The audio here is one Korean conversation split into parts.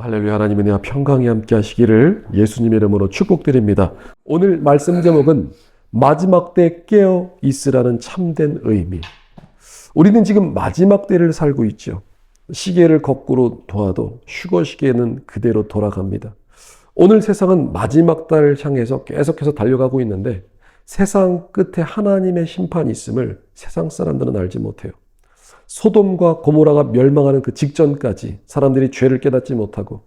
할렐루야 하나님의 은혜와 평강이 함께 하시기를 예수님의 이름으로 축복드립니다. 오늘 말씀 제목은 마지막 때 깨어 있으라는 참된 의미. 우리는 지금 마지막 때를 살고 있죠. 시계를 거꾸로 도와도 휴거 시계는 그대로 돌아갑니다. 오늘 세상은 마지막 달을 향해서 계속해서 달려가고 있는데 세상 끝에 하나님의 심판이 있음을 세상 사람들은 알지 못해요. 소돔과 고모라가 멸망하는 그 직전까지 사람들이 죄를 깨닫지 못하고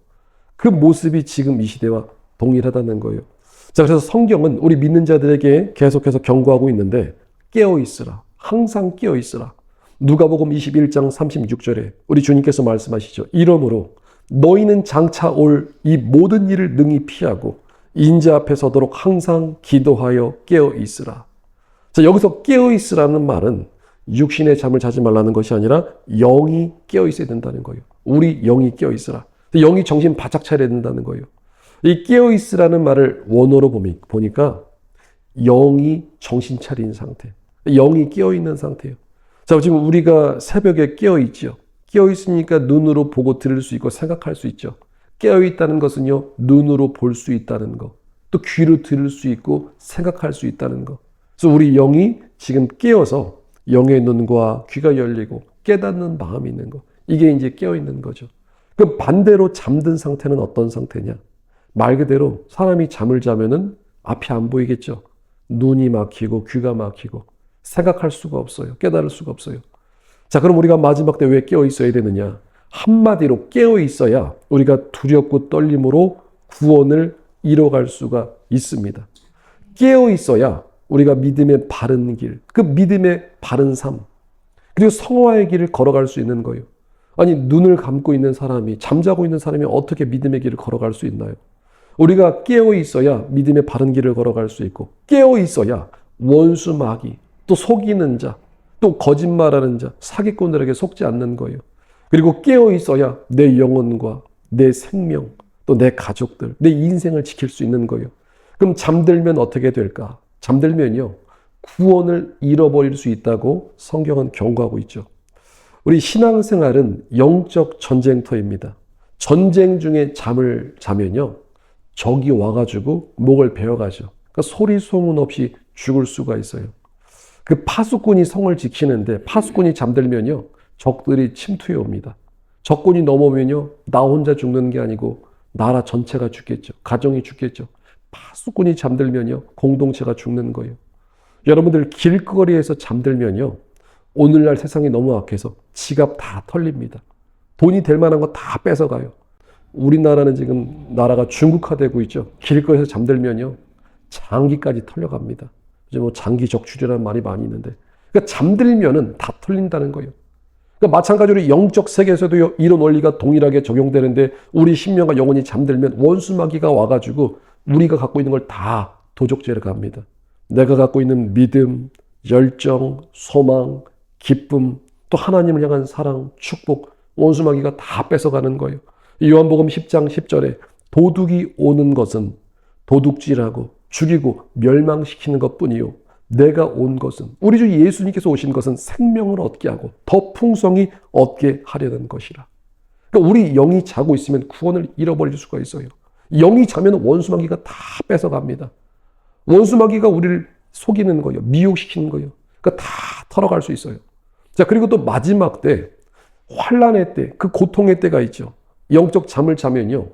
그 모습이 지금 이 시대와 동일하다는 거예요. 자, 그래서 성경은 우리 믿는 자들에게 계속해서 경고하고 있는데 깨어 있으라. 항상 깨어 있으라. 누가복음 21장 36절에 우리 주님께서 말씀하시죠. 이러므로 너희는 장차 올 이 모든 일을 능히 피하고 인자 앞에 서도록 항상 기도하여 깨어 있으라. 자, 여기서 깨어 있으라는 말은 육신의 잠을 자지 말라는 것이 아니라 영이 깨어 있어야 된다는 거예요. 우리 영이 깨어 있으라. 영이 정신 바짝 차려야 된다는 거예요. 이 깨어 있으라는 말을 원어로 보니까 영이 정신 차린 상태. 영이 깨어 있는 상태예요. 자, 지금 우리가 새벽에 깨어 있죠. 깨어 있으니까 눈으로 보고 들을 수 있고 생각할 수 있죠. 깨어 있다는 것은요, 눈으로 볼 수 있다는 거. 또 귀로 들을 수 있고 생각할 수 있다는 거. 그래서 우리 영이 지금 깨어서 영의 눈과 귀가 열리고 깨닫는 마음이 있는 거. 이게 이제 깨어 있는 거죠. 그럼 반대로 잠든 상태는 어떤 상태냐? 말 그대로 사람이 잠을 자면은 앞이 안 보이겠죠. 눈이 막히고 귀가 막히고 생각할 수가 없어요. 깨달을 수가 없어요. 자, 그럼 우리가 마지막 때 왜 깨어 있어야 되느냐? 한마디로 깨어 있어야 우리가 두렵고 떨림으로 구원을 이뤄갈 수가 있습니다. 깨어 있어야 우리가 믿음의 바른 길, 그 믿음의 바른 삶, 그리고 성화의 길을 걸어갈 수 있는 거예요. 아니, 눈을 감고 있는 사람이, 잠자고 있는 사람이 어떻게 믿음의 길을 걸어갈 수 있나요? 우리가 깨어 있어야 믿음의 바른 길을 걸어갈 수 있고, 깨어 있어야 원수 마귀, 또 속이는 자, 또 거짓말하는 자, 사기꾼들에게 속지 않는 거예요. 그리고 깨어 있어야 내 영혼과 내 생명, 또 내 가족들, 내 인생을 지킬 수 있는 거예요. 그럼 잠들면 어떻게 될까? 잠들면요, 구원을 잃어버릴 수 있다고 성경은 경고하고 있죠. 우리 신앙생활은 영적 전쟁터입니다. 전쟁 중에 잠을 자면요, 적이 와가지고 목을 베어가죠. 그러니까 소리 소문 없이 죽을 수가 있어요. 그 파수꾼이 성을 지키는데 파수꾼이 잠들면요, 적들이 침투해 옵니다. 적군이 넘어오면요, 나 혼자 죽는 게 아니고 나라 전체가 죽겠죠. 가정이 죽겠죠. 파수꾼이 잠들면요, 공동체가 죽는 거예요. 여러분들 길거리에서 잠들면요, 오늘날 세상이 너무 악해서 지갑 다 털립니다. 돈이 될 만한 거 다 뺏어가요. 우리나라는 지금 나라가 중국화되고 있죠. 길거리에서 잠들면요, 장기까지 털려갑니다. 이제 뭐 장기 적출이라는 말이 많이 있는데, 그러니까 잠들면은 다 털린다는 거예요. 그러니까 마찬가지로 영적 세계에서도 이런 원리가 동일하게 적용되는데 우리 신명과 영혼이 잠들면 원수 마귀가 와가지고 우리가 갖고 있는 걸 다 도적죄를 갑니다. 내가 갖고 있는 믿음, 열정, 소망, 기쁨, 또 하나님을 향한 사랑, 축복, 원수 마귀가 다 뺏어가는 거예요. 요한복음 10장 10절에 도둑이 오는 것은 도둑질하고 죽이고 멸망시키는 것 뿐이요. 내가 온 것은 우리 주 예수님께서 오신 것은 생명을 얻게 하고 더 풍성히 얻게 하려는 것이라. 그러니까 우리 영이 자고 있으면 구원을 잃어버릴 수가 있어요. 영이 자면 원수마귀가 다 뺏어갑니다. 원수마귀가 우리를 속이는 거예요. 미혹시키는 거예요. 그러니까 다 털어갈 수 있어요. 자, 그리고 또 마지막 때, 환란의 때, 그 고통의 때가 있죠. 영적 잠을 자면요.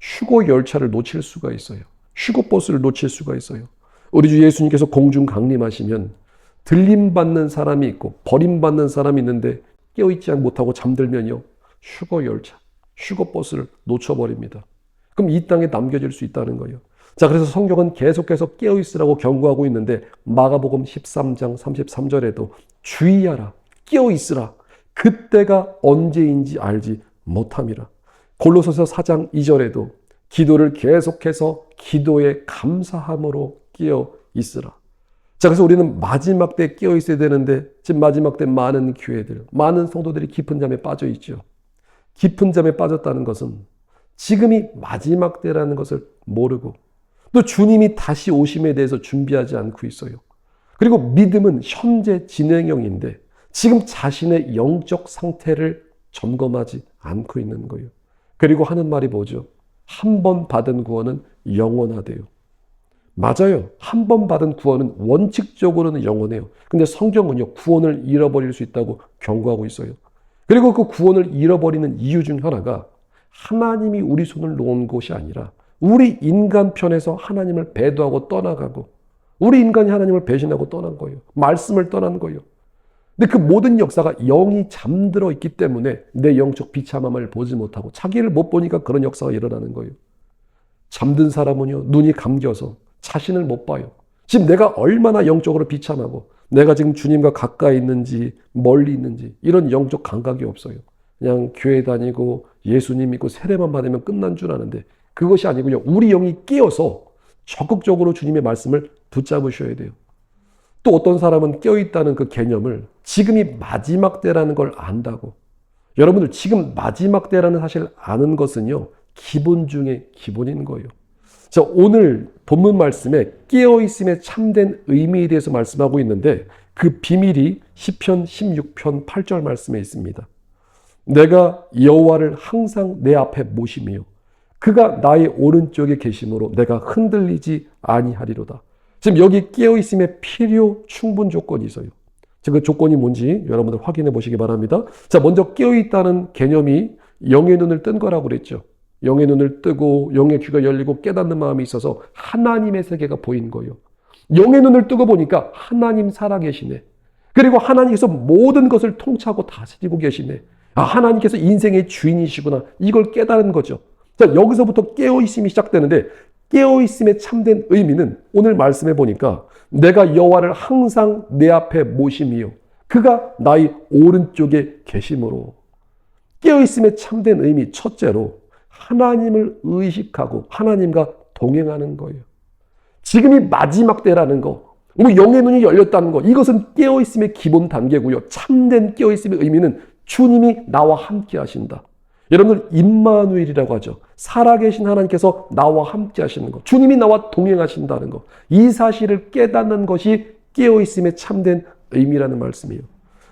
휴고 열차를 놓칠 수가 있어요. 휴고 버스를 놓칠 수가 있어요. 우리 주 예수님께서 공중 강림하시면 들림받는 사람이 있고 버림받는 사람이 있는데 깨어있지 못하고 잠들면요. 휴거 열차, 휴거 버스를 놓쳐버립니다. 그럼 이 땅에 남겨질 수 있다는 거예요. 자, 그래서 성경은 계속해서 깨어있으라고 경고하고 있는데 마가복음 13장 33절에도 주의하라, 깨어있으라. 그때가 언제인지 알지 못함이라. 골로새서 4장 2절에도 기도를 계속해서 기도에 감사함으로 깨어 있으라. 자, 그래서 우리는 마지막 때 깨어 있어야 되는데 지금 마지막 때 많은 교회들, 많은 성도들이 깊은 잠에 빠져 있죠. 깊은 잠에 빠졌다는 것은 지금이 마지막 때라는 것을 모르고 또 주님이 다시 오심에 대해서 준비하지 않고 있어요. 그리고 믿음은 현재 진행형인데 지금 자신의 영적 상태를 점검하지 않고 있는 거예요. 그리고 하는 말이 뭐죠? 한 번 받은 구원은 영원하대요. 맞아요. 한 번 받은 구원은 원칙적으로는 영원해요. 근데 성경은요, 구원을 잃어버릴 수 있다고 경고하고 있어요. 그리고 그 구원을 잃어버리는 이유 중 하나가 하나님이 우리 손을 놓은 것이 아니라 우리 인간 편에서 하나님을 배도하고 떠나가고 우리 인간이 하나님을 배신하고 떠난 거예요. 말씀을 떠난 거예요. 근데 그 모든 역사가 영이 잠들어 있기 때문에 내 영적 비참함을 보지 못하고 자기를 못 보니까 그런 역사가 일어나는 거예요. 잠든 사람은요, 눈이 감겨서 자신을 못 봐요. 지금 내가 얼마나 영적으로 비참하고 내가 지금 주님과 가까이 있는지 멀리 있는지 이런 영적 감각이 없어요. 그냥 교회 다니고 예수님 믿고 세례만 받으면 끝난 줄 아는데 그것이 아니고요. 우리 영이 깨어서 적극적으로 주님의 말씀을 붙잡으셔야 돼요. 또 어떤 사람은 깨어있다는 그 개념을 지금이 마지막 때라는 걸 안다고. 여러분들 지금 마지막 때라는 사실을 아는 것은요. 기본 중에 기본인 거예요. 자, 오늘 본문 말씀에 깨어있음의 참된 의미에 대해서 말씀하고 있는데 그 비밀이 10편 16편 8절 말씀에 있습니다. 내가 여호와를 항상 내 앞에 모심이요 그가 나의 오른쪽에 계심으로 내가 흔들리지 아니하리로다. 지금 여기 깨어 있음의 필요 충분 조건이 있어요. 그 조건이 뭔지 여러분들 확인해 보시기 바랍니다. 자, 먼저 깨어 있다는 개념이 영의 눈을 뜬 거라고 그랬죠. 영의 눈을 뜨고 영의 귀가 열리고 깨닫는 마음이 있어서 하나님의 세계가 보인 거예요. 영의 눈을 뜨고 보니까 하나님 살아계시네. 그리고 하나님께서 모든 것을 통치하고 다스리고 계시네. 아, 하나님께서 인생의 주인이시구나. 이걸 깨달은 거죠. 자, 여기서부터 깨어있음이 시작되는데, 깨어있음의 참된 의미는 오늘 말씀해 보니까 내가 여호와를 항상 내 앞에 모심이요. 그가 나의 오른쪽에 계심으로. 깨어있음의 참된 의미, 첫째로 하나님을 의식하고 하나님과 동행하는 거예요. 지금이 마지막 때라는 거, 뭐 영의 눈이 열렸다는 거, 이것은 깨어있음의 기본 단계고요. 참된 깨어있음의 의미는 주님이 나와 함께 하신다. 여러분들 임마누엘이라고 하죠. 살아계신 하나님께서 나와 함께 하시는 것. 주님이 나와 동행하신다는 것. 이 사실을 깨닫는 것이 깨어 있음의 참된 의미라는 말씀이에요.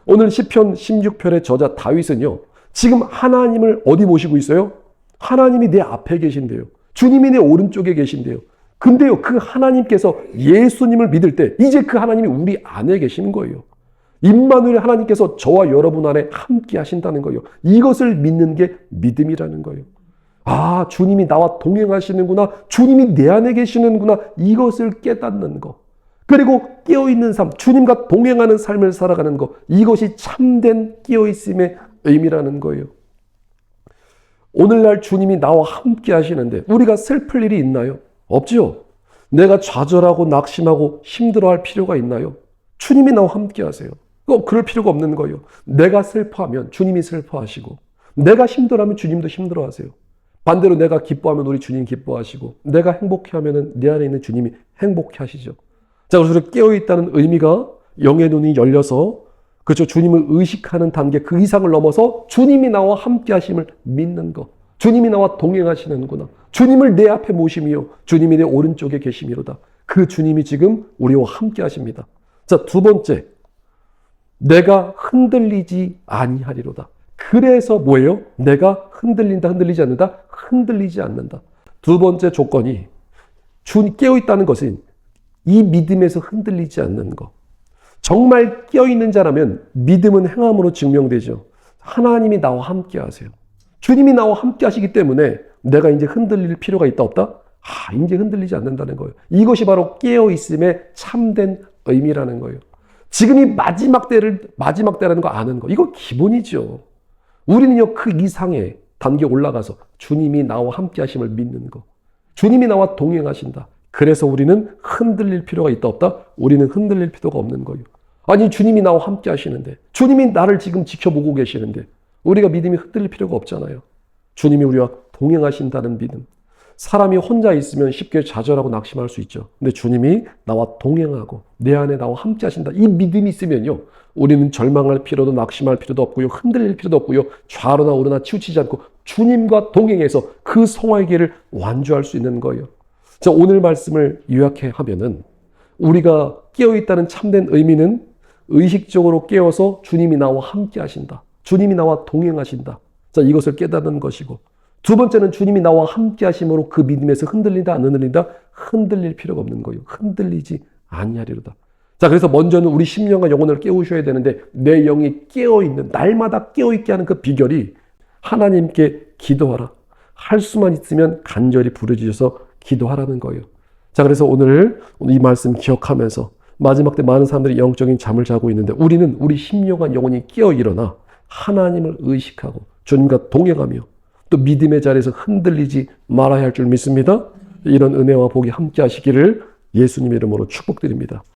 오늘 시편 16편의 저자 다윗은요. 지금 하나님을 어디 모시고 있어요? 하나님이 내 앞에 계신데요. 주님이 내 오른쪽에 계신데요. 근데요, 그 하나님께서 예수님을 믿을 때 이제 그 하나님이 우리 안에 계시는 거예요. 임마누엘 하나님께서 저와 여러분 안에 함께 하신다는 거예요. 이것을 믿는 게 믿음이라는 거예요. 아, 주님이 나와 동행하시는구나. 주님이 내 안에 계시는구나. 이것을 깨닫는 거. 그리고 깨어있는 삶, 주님과 동행하는 삶을 살아가는 거. 이것이 참된 깨어있음의 의미라는 거예요. 오늘날 주님이 나와 함께 하시는데 우리가 슬플 일이 있나요? 없죠. 내가 좌절하고 낙심하고 힘들어할 필요가 있나요? 주님이 나와 함께 하세요. 꼭 그럴 필요가 없는 거예요. 내가 슬퍼하면 주님이 슬퍼하시고, 내가 힘들어하면 주님도 힘들어하세요. 반대로 내가 기뻐하면 우리 주님 기뻐하시고, 내가 행복해하면 내 안에 있는 주님이 행복해하시죠. 자, 그래서 깨어 있다는 의미가 영의 눈이 열려서 그렇죠. 주님을 의식하는 단계 그 이상을 넘어서 주님이 나와 함께 하심을 믿는 것. 주님이 나와 동행하시는구나. 주님을 내 앞에 모심이요. 주님이 내 오른쪽에 계심이로다. 그 주님이 지금 우리와 함께 하십니다. 자, 두 번째. 내가 흔들리지 아니하리로다. 그래서 뭐예요? 내가 흔들린다, 흔들리지 않는다? 흔들리지 않는다. 두 번째 조건이 주 깨어 있다는 것은 이 믿음에서 흔들리지 않는 것. 정말 깨어 있는 자라면 믿음은 행함으로 증명되죠. 하나님이 나와 함께 하세요. 주님이 나와 함께 하시기 때문에 내가 이제 흔들릴 필요가 있다 없다? 아, 이제 흔들리지 않는다는 거예요. 이것이 바로 깨어 있음의 참된 의미라는 거예요. 지금이 마지막 때를 마지막 때라는 거 아는 거 이거 기본이죠. 우리는요 그 이상의 단계 올라가서 주님이 나와 함께 하심을 믿는 거. 주님이 나와 동행하신다. 그래서 우리는 흔들릴 필요가 있다 없다? 우리는 흔들릴 필요가 없는 거예요. 아니 주님이 나와 함께 하시는데 주님이 나를 지금 지켜보고 계시는데 우리가 믿음이 흔들릴 필요가 없잖아요. 주님이 우리와 동행하신다는 믿음. 사람이 혼자 있으면 쉽게 좌절하고 낙심할 수 있죠. 근데 주님이 나와 동행하고 내 안에 나와 함께 하신다. 이 믿음이 있으면요. 우리는 절망할 필요도 낙심할 필요도 없고요. 흔들릴 필요도 없고요. 좌로나 우로나 치우치지 않고 주님과 동행해서 그 성화의 길을 완주할 수 있는 거예요. 자, 오늘 말씀을 요약해 하면은 우리가 깨어 있다는 참된 의미는 의식적으로 깨어서 주님이 나와 함께 하신다. 주님이 나와 동행하신다. 자, 이것을 깨닫는 것이고 두 번째는 주님이 나와 함께 하심으로 그 믿음에서 흔들린다 안 흔들린다 흔들릴 필요가 없는 거예요. 흔들리지 아니하리로다. 자, 그래서 먼저는 우리 심령과 영혼을 깨우셔야 되는데 내 영이 깨어 있는 날마다 깨어 있게 하는 그 비결이 하나님께 기도하라. 할 수만 있으면 간절히 부르짖어서 기도하라는 거예요. 자, 그래서 오늘 이 말씀 기억하면서 마지막 때 많은 사람들이 영적인 잠을 자고 있는데 우리는 우리 심령과 영혼이 깨어 일어나 하나님을 의식하고 주님과 동행하며 또 믿음의 자리에서 흔들리지 말아야 할 줄 믿습니다. 이런 은혜와 복이 함께 하시기를 예수님 이름으로 축복드립니다.